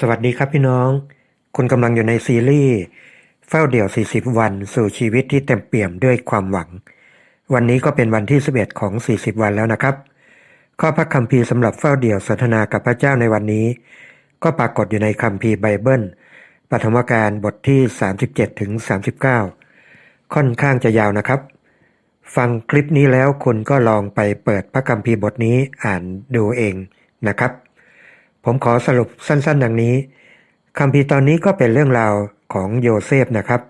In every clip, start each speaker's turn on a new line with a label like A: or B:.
A: สวัสดีครับพี่น้อง คุณกำลังอยู่ในซีรีส์เฝ้าเดี่ยว 40 วันสู่ชีวิตที่เต็มเปี่ยมด้วยความหวัง วันนี้ก็เป็นวันที่ 11 ของ 40 วันแล้วนะครับ ข้อพระคัมภีร์สำหรับเฝ้าเดี่ยวสนทนากับพระเจ้าในวันนี้ ก็ปรากฏอยู่ในคัมภีร์ไบเบิลปฐมกาลบทที่ 37ถึง39 ค่อนข้างจะยาวนะครับ ฟังคลิปนี้แล้วคุณก็ลองไปเปิดพระคัมภีร์บทนี้อ่านดูเองนะครับ ผมขอสรุปสั้นๆ ดังนี้คัมภีตอนนี้ก็เป็นเรื่องราวของโยเซฟนะครับ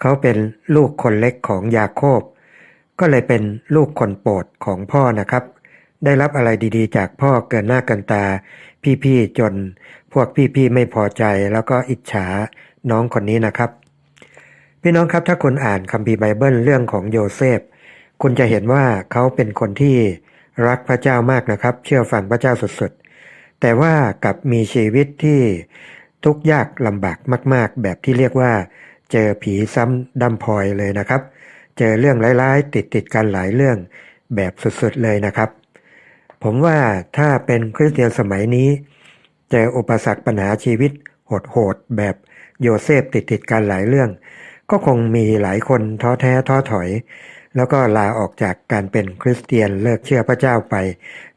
A: เขาเป็นลูกคนเล็กของยาโคบ ก็เลยเป็นลูกคนโปรดของพ่อนะครับ ได้รับอะไรดีๆ จากพ่อเกินหน้าเกินตา พี่ๆจนพวกพี่ๆไม่พอใจแล้วก็อิจฉาน้องคนนี้นะครับ พี่น้องครับถ้าคุณอ่านคัมภีร์ไบเบิลเรื่องของโยเซฟ คุณจะเห็นว่าเขาเป็นคนที่รักพระเจ้ามากนะครับ เชื่อฟังพระเจ้าสุดๆ แต่ว่ากับมีชีวิตที่ทุกยากลำบากมาก ๆ แบบที่เรียกว่า เจอผีซ้ำดำพลอยเลยนะครับ เจอเรื่องร้ายๆติดติดๆกันหลายเรื่องแบบสุดๆเลยนะครับ ผมว่าถ้าเป็นคริสเตียนสมัยนี้ เจออุปสรรคปัญหาชีวิตโหดๆแบบโยเซฟติดติดๆกันหลายเรื่อง ก็คงมีหลายคนท้อแท้ท้อถอย แล้วก็ลาออกจากการเป็นคริสเตียนเลิกเชื่อพระเจ้าไป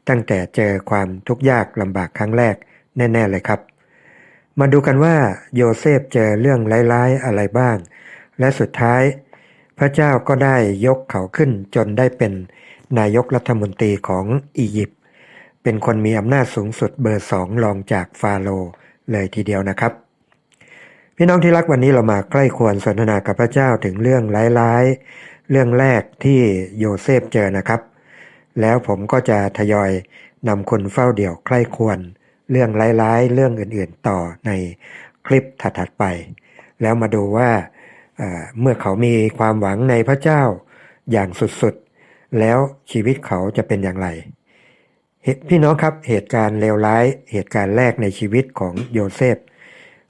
A: ตั้งแต่เจอความทุกข์ยากลำบากครั้งแรกแน่ ๆ เลยครับ มาดูกันว่าโยเซฟเจอเรื่องร้ายๆอะไรบ้าง และสุดท้าย พระเจ้าก็ได้ยกเขาขึ้นจนได้เป็นนายกรัฐมนตรีของอียิปต์เป็นคนมีอำนาจสูงสุดเบอร์สองรองจากฟาโรห์เลยทีเดียวนะครับ พี่น้องที่รักวันนี้เรามาใกล้ควรสนทนากับพระเจ้าถึงเรื่องร้ายๆ เรื่องแรกที่โยเซฟเจอนะครับ แล้วผมก็จะทยอยนำคนเฝ้าเดี่ยวใกล้ควร เรื่องร้ายๆ เรื่องอื่นๆต่อในคลิปถัดๆไป แล้วมาดูว่าเเมื่อเขามีความหวังในพระเจ้าอย่างสุดๆ แล้วชีวิตเขาจะเป็นอย่างไรพี่น้องครับเหตุการณ์เลวร้ายเหตุการณ์แรกในชีวิตของโยเซฟ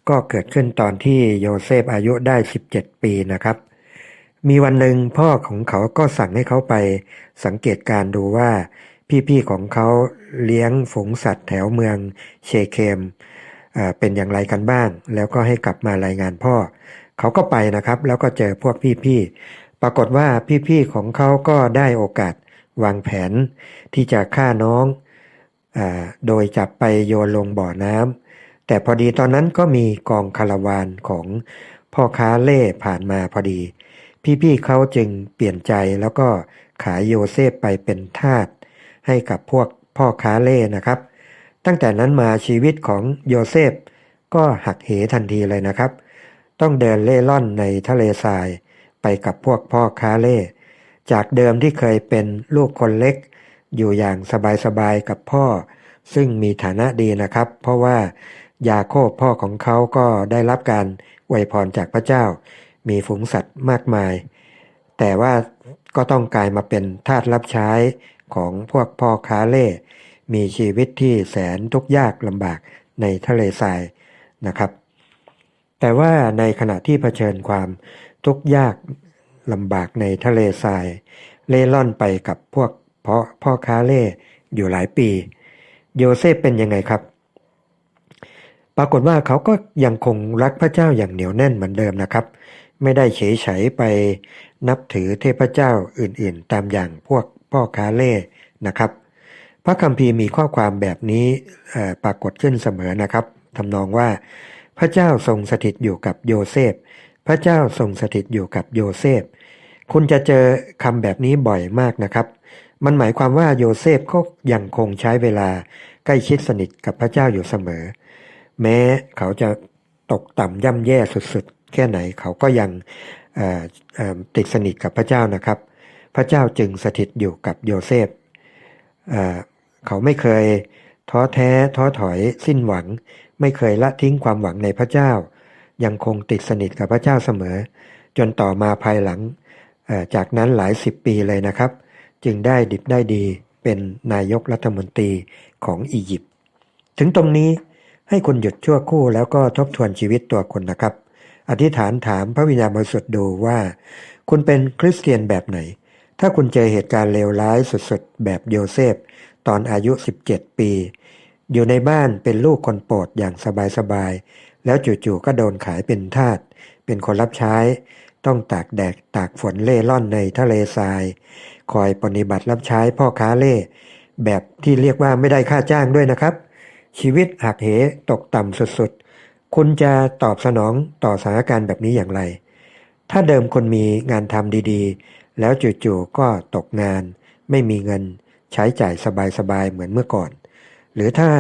A: ก็เกิดขึ้นตอนที่โยเซฟอายุได้ 17 ปีนะครับ มีวันหนึ่งพ่อของเขาก็สั่งให้เขาไป สังเกตการดูว่า พี่ๆของเขาเลี้ยงฝูงสัตว์แถวเมืองเชเคมเป็นอย่างไรกันบ้าง แล้วก็ให้กลับมารายงานพ่อ เขาก็ไปนะครับ แล้วก็เจอพวกพี่ๆปรากฏว่าพี่ๆของเขาก็ได้โอกาสวางแผนที่จะฆ่าน้องอโดยจับไปโยนลงบ่อน้ำแต่พอดีตอนนั้นก็มีกองคาราวานของพ่อค้าเล่ผ่านมาพอดี พี่ๆเขาจึงเปลี่ยนใจแล้วก็ขายโยเซฟไปเป็นทาสให้กับพวกพ่อค้าเล่นะครับ ตั้งแต่นั้นมาชีวิตของโยเซฟก็หักเหทันทีเลยนะครับ ต้องเดินเล่ร่อนในทะเลทรายไปกับพวกพ่อค้าเล่ จากเดิมที่เคยเป็นลูกคนเล็ก อยู่อย่างสบายๆกับพ่อ ซึ่งมีฐานะดีนะครับ เพราะว่ายาโคบพ่อของเขาก็ได้รับการอวยพรจากพระเจ้า มีฝูงสัตว์มากมาย แต่ว่าก็ต้องกลายมาเป็นทาสรับใช้ของพวกพ่อค้าเล่ มีชีวิตที่แสนทุกข์ยากลำบากในทะเลทรายนะครับ แต่ว่าในขณะที่เผชิญความทุกข์ยากลำบากในทะเลทราย เล่ร่อนไปกับพวกพ่อพ่อค้าเล่อยู่หลายปี โยเซฟเป็นยังไงครับ ปรากฏว่าเขาก็ยังคงรักพระเจ้าอย่างเหนียวแน่นเหมือนเดิมนะครับ ไม่ได้เฉยเฉยไปนับถือเทพเจ้าอื่นๆ ตามอย่างพวกพ่อค้าเล่นะครับ พระคัมภีร์มีข้อความแบบนี้ปรากฏขึ้นเสมอนะครับทำนองว่า พระเจ้าทรงสถิตอยู่กับโยเซฟ พระเจ้าทรงสถิตอยู่กับโยเซฟ คุณจะเจอคำแบบนี้บ่อยมากนะครับ มันหมายความว่าโยเซฟก็ยังคงใช้เวลาใกล้ชิดสนิทกับพระเจ้าอยู่เสมอ แม้เขาจะตกต่ำย่ำแย่สุดๆ แค่ไหนเขาก็ยังติดสนิทกับพระเจ้านะครับ พระเจ้าจึงสถิตอยู่กับโยเซฟเเขาไม่เคยท้อแท้ท้อถอยสิ้นหวัง ไม่เคยละทิ้งความหวังในพระเจ้า ยังคงติดสนิทกับพระเจ้าเสมอ จนต่อมาภายหลังจากนั้นหลายสิบปีเลยนะครับ จึงได้ดิบได้ดีเป็นนายกรัฐมนตรีของอียิปต์ถึงตรงนี้ให้คุณหยุดชั่วครู่แล้วก็ทบทวนชีวิตตัวคุณนะครับ อธิษฐานถามพระวิญญาณบริสุทธิ์ดูว่า คุณเป็นคริสเตียนแบบไหน ถ้าคุณเจอเหตุการณ์เลวร้ายสุดๆ แบบโยเซฟ ตอนอายุ 17 ปี อยู่ในบ้านเป็นลูกคนโปรดอย่างสบายๆ แล้วจู่ๆก็โดนขายเป็นทาส เป็นคนรับใช้ ต้องตากแดดตากฝนเล่ร่อนในทะเลทราย คอยปฏิบัติรับใช้พ่อค้าเล่แบบที่เรียกว่าไม่ได้ค่าจ้างด้วยนะครับ ชีวิตหักเหตกต่ำสุดๆ คุณจะตอบสนองต่อสถานการณ์แบบนี้อย่างไร ถ้าเดิมคนมีงานทำดีๆ แล้วจู่ๆก็ตกงาน ไม่มีเงิน ใช้จ่ายสบายๆเหมือนเมื่อก่อน หรือถ้า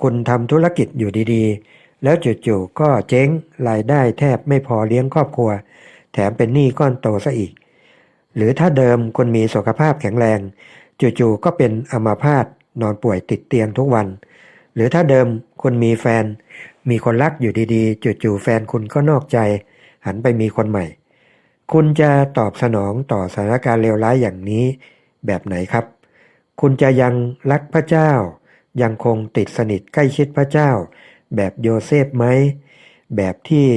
A: คุณทำธุรกิจอยู่ดีๆ แล้วจู่ๆก็เจ๊งรายได้แทบไม่พอเลี้ยงครอบครัว แถมเป็นหนี้ก้อนโตซะอีก หรือถ้าเดิมคนมีสุขภาพแข็งแรง จู่ๆก็เป็นอัมาพาตนอนป่วยติดเตียงทุกวัน หรือถ้าเดิมคนมีแฟน มีคนรักอยู่ดีๆจู่ๆแฟนคุณก็นอกใจ หันไปมีคนใหม่ คุณจะตอบสนองต่อสถานการณ์เลวร้ายอย่างนี้แบบไหนครับ คุณจะยังรักพระเจ้า ยังคงติดสนิทใกล้ชิดพระเจ้า แบบโยเซฟไหม แบบที่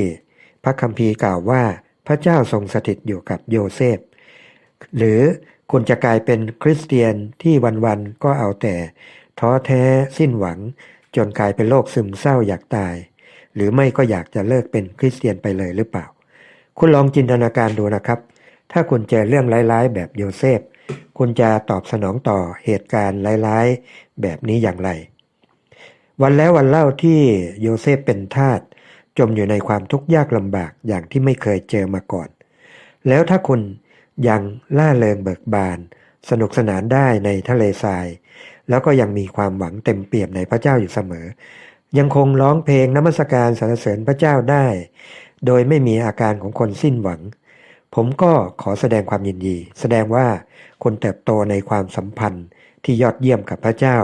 A: พระคัมภีร์กล่าวว่าพระเจ้าทรงสถิตอยู่กับโยเซฟ หรือคุณจะกลายเป็นคริสเตียนที่วันๆก็เอาแต่ท้อแท้สิ้นหวัง จนกลายเป็นโรคซึมเศร้าอยากตาย หรือไม่ก็อยากจะเลิกเป็นคริสเตียนไปเลยหรือเปล่า คุณลองจินตนาการดูนะครับ ถ้าคุณเจอเรื่องร้ายๆ แบบโยเซฟ คุณจะตอบสนองต่อเหตุการณ์ร้ายๆ แบบนี้อย่างไร วันแล้ววันเล่าที่โยเซฟเป็นทาสจมอยู่ในความทุกข์ยากลำบากอย่างที่ไม่เคยเจอมาก่อน แล้วถ้าคุณยังล่าเริงเบิกบาน สนุกสนานได้ในทะเลทราย แล้วก็ยังมีความหวังเต็มเปี่ยมในพระเจ้าอยู่เสมอ ยังคงร้องเพลงนมัสการสรรเสริญพระเจ้าได้ โดยไม่มีอาการของคนสิ้นหวัง ผมก็ขอแสดงความยินดี แสดงว่าคนเติบโตในความสัมพันธ์ที่ยอดเยี่ยมกับพระเจ้า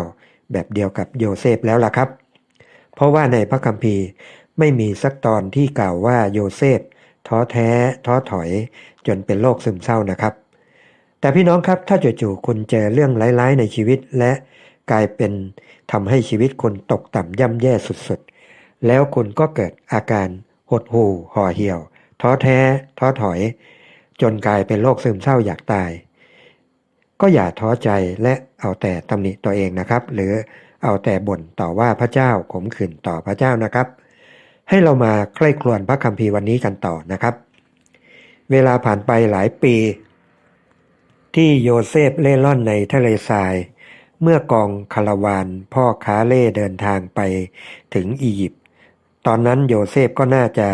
A: แบบเดียวกับโยเซฟแล้วล่ะครับ เพราะว่าในพระคัมภีร์ไม่มีสักตอนที่กล่าวว่าโยเซฟท้อแท้ท้อถอย จนเป็นโรคซึมเศร้านะครับ แต่พี่น้องครับถ้าจู่ๆคุณเจอเรื่องร้ายๆในชีวิตและ กลายเป็นทำให้ชีวิตคุณตกต่ำย่ำแย่สุดๆ แล้วคุณก็เกิดอาการหดหู่ห่อเหี่ยว ท้อแท้ ท้อถอย จนกลายเป็นโรคซึมเศร้าอยากตาย ก็อย่าท้อใจและเอาแต่ตำหนิตัวเองนะครับ หรือเอาแต่บ่นต่อว่าพระเจ้าขมขื่นต่อพระเจ้านะครับ ให้เรามาใคร่ครวญพระคัมภีร์วันนี้กันต่อนะครับ เวลาผ่านไปหลายปี ที่โยเซฟเล่ร่อนในทะเลทราย เมื่อกองคาราวานพ่อค้าเล่เดินทางไปถึงอียิปต์ตอนนั้นโยเซฟก็น่าจะ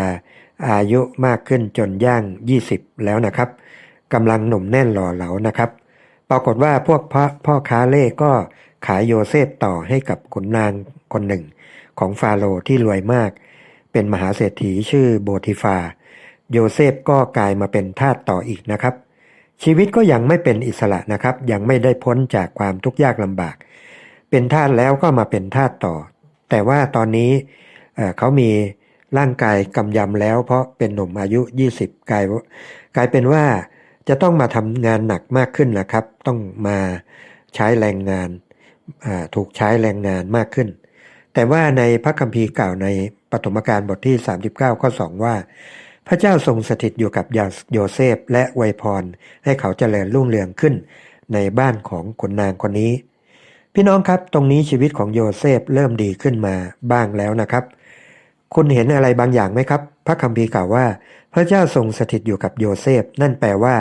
A: อายุมากขึ้นจนย่าง 20 แล้วนะครับกำลังหนุ่มแน่นหล่อเหลานะครับ ปรากฏว่าพวกพ่อพ่อค้าเล่ก็ขายโยเซฟต่อให้กับขุนนางคนหนึ่ง ของฟาโรห์ที่รวยมาก เป็นมหาเศรษฐีชื่อโบติฟา โยเซฟก็กลายมาเป็นทาสต่ออีกนะครับ ชีวิตก็ยังไม่เป็นอิสระนะครับ ยังไม่ได้พ้นจากความทุกข์ยากลำบาก เป็นทาสแล้วก็มาเป็นทาสต่อ แต่ว่าตอนนี้เเขามีร่างกายกำยำแล้ว เพราะเป็นหนุ่มอายุ 20 กลายกลายเป็นว่าจะต้องมาทำงานหนักมากขึ้นนะครับ ต้องมาใช้แรงงานถูกใช้แรงงานมากขึ้น แต่ว่าในพระคัมภีร์กล่าวในปฐมกาลบทที่ 39 ข้อ 2 ว่า พระเจ้าทรงสถิตอยู่กับโยเซฟและไวยพร ให้เขาเจริญรุ่งเรืองขึ้น ในบ้านของขุนนางคนนี้ พี่น้องครับตรงนี้ชีวิตของโยเซฟเริ่มดีขึ้นมาบ้างแล้วนะครับ คุณเห็นอะไรบางอย่างไหมครับ พระคัมภีร์กล่าวว่า พระเจ้าทรงสถิตอยู่กับโยเซฟ นั่นแปลว่า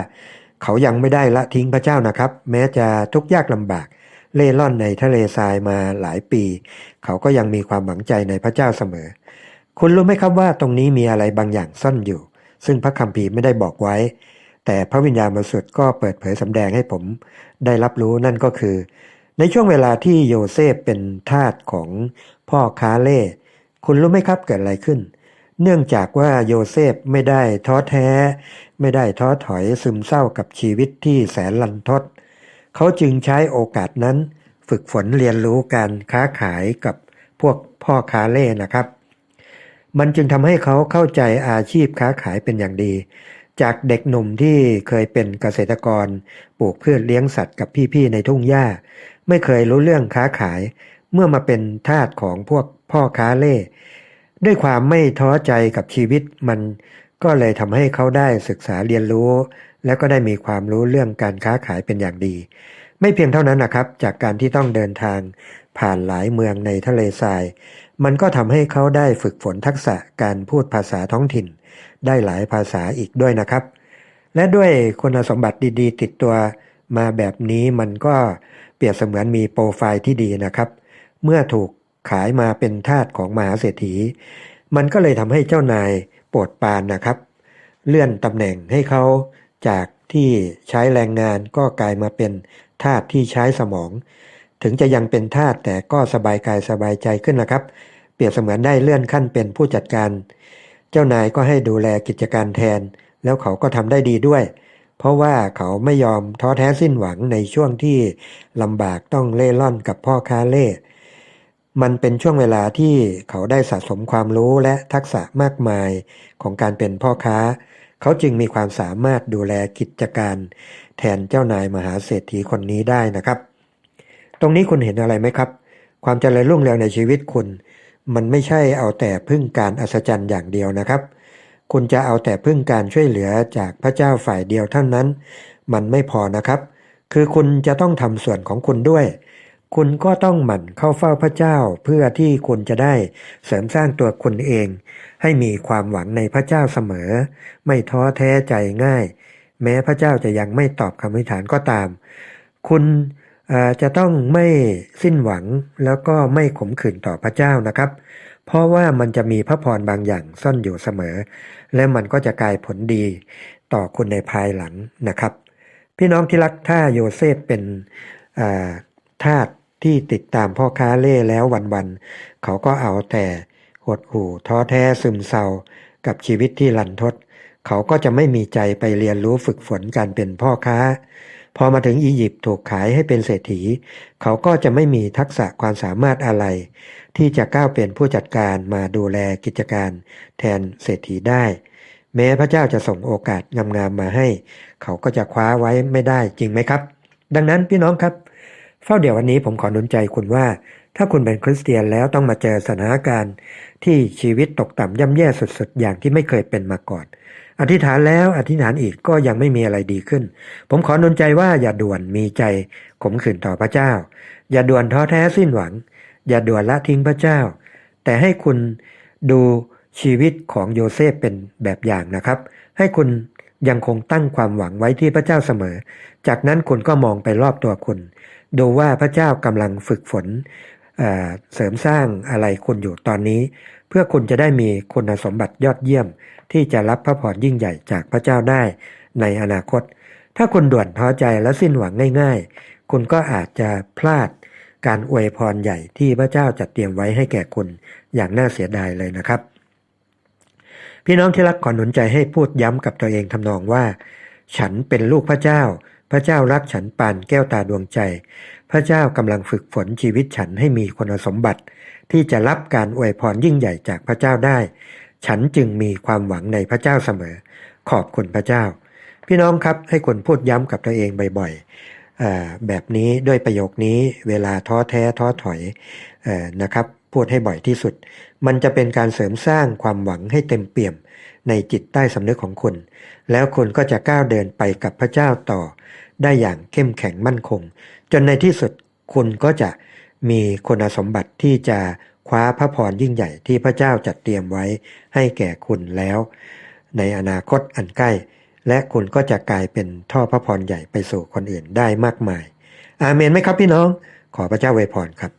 A: เขายังไม่ได้ละทิ้งพระเจ้านะครับ แม้จะทุกข์ยากลำบาก เล่ร่อนในทะเลทรายมาหลายปี เขาก็ยังมีความหวังใจในพระเจ้าเสมอ คุณรู้ไหมครับว่าตรงนี้มีอะไรบางอย่างซ่อนอยู่ ซึ่งพระคัมภีร์ไม่ได้บอกไว้ แต่พระวิญญาณบริสุทธิ์ก็เปิดเผยสำแดงให้ผม ได้รับรู้นั่นก็คือ ในช่วงเวลาที่โยเซฟเป็นทาสของพ่อค้าเล่คุณรู้ไหมครับเกิดอะไรขึ้น เนื่องจากว่าโยเซฟไม่ได้ท้อแท้ ไม่ได้ท้อถอยซึมเศร้ากับชีวิตที่แสนลันทด เขาจึงใช้โอกาสนั้น ฝึกฝนเรียนรู้การค้าขายกับพวกพ่อค้าเล่นะครับ มันจึงทำให้เขาเข้าใจอาชีพค้าขายเป็นอย่างดี จากเด็กหนุ่มที่เคยเป็นเกษตรกร ปลูกพืชเลี้ยงสัตว์กับพี่ๆในทุ่งหญ้า ไม่เคยรู้เรื่องค้าขาย เมื่อมาเป็นทาสของพวกพ่อค้าเล่ด้วยความไม่ท้อใจกับชีวิตมันก็เลยทำให้เขาได้ศึกษาเรียนรู้ และก็ได้มีความรู้เรื่องการค้าขายเป็นอย่างดี ไม่เพียงเท่านั้นนะครับ จากการที่ต้องเดินทางผ่านหลายเมืองในทะเลทราย มันก็ทำให้เขาได้ฝึกฝนทักษะการพูดภาษาท้องถิ่น ได้หลายภาษาอีกด้วยนะครับ และด้วยคุณสมบัติดีๆ ติดตัวมาแบบนี้มันก็เปรียบเสมือนมีโปรไฟล์ที่ดีนะครับ เมื่อถูกขายมาเป็นทาสของมหาเศรษฐี มันก็เลยทำให้เจ้านายโปรดปรานนะครับ เลื่อนตำแหน่งให้เขาจากที่ใช้แรงงานก็กลายมาเป็นทาสที่ใช้สมอง ถึงจะยังเป็นทาสแต่ก็สบายกายสบายใจขึ้นนะครับ เปรียบเสมือนได้เลื่อนขั้นเป็นผู้จัดการ เจ้านายก็ให้ดูแลกิจการแทน แล้วเขาก็ทำได้ดีด้วย เพราะว่าเขาไม่ยอมท้อแท้สิ้นหวังในช่วงที่ลำบากต้องเล่ร่อนกับพ่อค้าเล่มันเป็นช่วงเวลาที่เขาได้สะสมความรู้และทักษะมากมายของการเป็นพ่อค้า เขาจึงมีความสามารถดูแลกิจการ แทนเจ้านายมหาเศรษฐีคนนี้ได้นะครับ ตรงนี้คุณเห็นอะไรไหมครับ ความเจริญรุ่งเรืองในชีวิตคุณ มันไม่ใช่เอาแต่พึ่งการอัศจรรย์อย่างเดียวนะครับ คุณจะเอาแต่พึ่งการช่วยเหลือจากพระเจ้าฝ่ายเดียวเท่านั้น มันไม่พอนะครับ คือคุณจะต้องทำส่วนของคุณด้วย คุณก็ต้องหมั่นเข้าเฝ้าพระเจ้าเพื่อที่คุณจะได้เสริมสร้างตัวคุณเอง ให้มีความหวังในพระเจ้าเสมอ ไม่ท้อแท้ใจง่าย แม้พระเจ้าจะยังไม่ตอบคำอธิษฐานก็ตาม คุณ จะต้องไม่สิ้นหวังแล้วก็ไม่ขมขื่นต่อพระเจ้านะครับ เพราะว่ามันจะมีพระพรบางอย่างซ่อนอยู่เสมอ และมันก็จะกลายผลดีต่อคุณในภายหลังนะครับ พี่น้องที่รักถ้าโยเซฟเป็นอ่าทาสที่ติดตามพ่อค้าเล่แล้ววันๆเขาก็เอาแต่หดหู่ท้อแท้ซึมเศร้ากับชีวิตที่ลันทด เขาก็จะไม่มีใจไปเรียนรู้ฝึกฝนการเป็นพ่อค้า พอมาถึงอียิปต์ถูกขายให้เป็นเศรษฐี เขาก็จะไม่มีทักษะความสามารถอะไร ที่จะก้าวเป็นผู้จัดการมาดูแลกิจการ แทนเศรษฐีได้ แม้พระเจ้าจะส่งโอกาสงามๆมาให้ เขาก็จะคว้าไว้ไม่ได้จริงไหมครับ ดังนั้นพี่น้องครับ เฝ้าเดี๋ยววันนี้ผมขอหนุนใจคุณว่า ถ้าคุณเป็นคริสเตียนแล้วต้องมาเจอสถานการณ์ที่ชีวิตตกต่ำย่ำแย่สุดๆ อย่างที่ไม่เคยเป็นมาก่อน อธิษฐานแล้วอธิษฐานอีกก็ยังไม่มีอะไรดีขึ้น ผมขอนุนใจว่าอย่าด่วนมีใจขมขื่นต่อพระเจ้า อย่าด่วนท้อแท้สิ้นหวัง อย่าด่วนละทิ้งพระเจ้า แต่ให้คุณดูชีวิตของโยเซฟเป็นแบบอย่างนะครับ ให้คุณยังคงตั้งความหวังไว้ที่พระเจ้าเสมอ จากนั้นคุณก็มองไปรอบตัวคุณ ดูว่าพระเจ้ากำลังฝึกฝน เสริมสร้างอะไรคุณอยู่ตอนนี้ เพื่อคุณจะได้มีคุณสมบัติยอดเยี่ยม ที่จะรับพระพรยิ่งใหญ่จากพระเจ้าได้ในอนาคต ถ้าคุณด่วนท้อใจและสิ้นหวังง่าย ๆ คุณก็อาจจะพลาดการอวยพรใหญ่ที่พระเจ้าจัดเตรียมไว้ให้แก่คุณอย่างน่าเสียดายเลยนะครับ พี่น้องที่รักขอหนุนใจให้พูดย้ำกับตัวเองทำนองว่า ฉันเป็นลูกพระเจ้า พระเจ้ารักฉันปานแก้วตาดวงใจ พระเจ้ากำลังฝึกฝนชีวิตฉันให้มีคุณสมบัติ ที่จะรับการอวยพรยิ่งใหญ่จากพระเจ้าได้ ฉันจึงมีความหวังในพระเจ้าเสมอ ขอบคุณพระเจ้า พี่น้องครับให้คุณพูดย้ำกับตัวเองบ่อยๆแบบนี้ด้วยประโยคนี้เวลาท้อแท้ท้อถอยออนะครับพูดให้บ่อยที่สุด มันจะเป็นการเสริมสร้างความหวังให้เต็มเปี่ยมในจิตใต้สำนึกของคุณแล้วคุณก็จะก้าวเดินไปกับพระเจ้าต่อ ได้อย่างเข้มแข็งมั่นคง จนในที่สุดคุณก็จะมีคุณสมบัติที่จะคว้าพระพรยิ่งใหญ่ที่พระเจ้าจัดเตรียมไว้ให้แก่คุณแล้ว ในอนาคตอันใกล้ และคุณก็จะกลายเป็นท่อพระพรใหญ่ไปสู่คนอื่นได้มากมาย อาเมนไหมครับพี่น้อง ขอพระเจ้าไวยพรครับ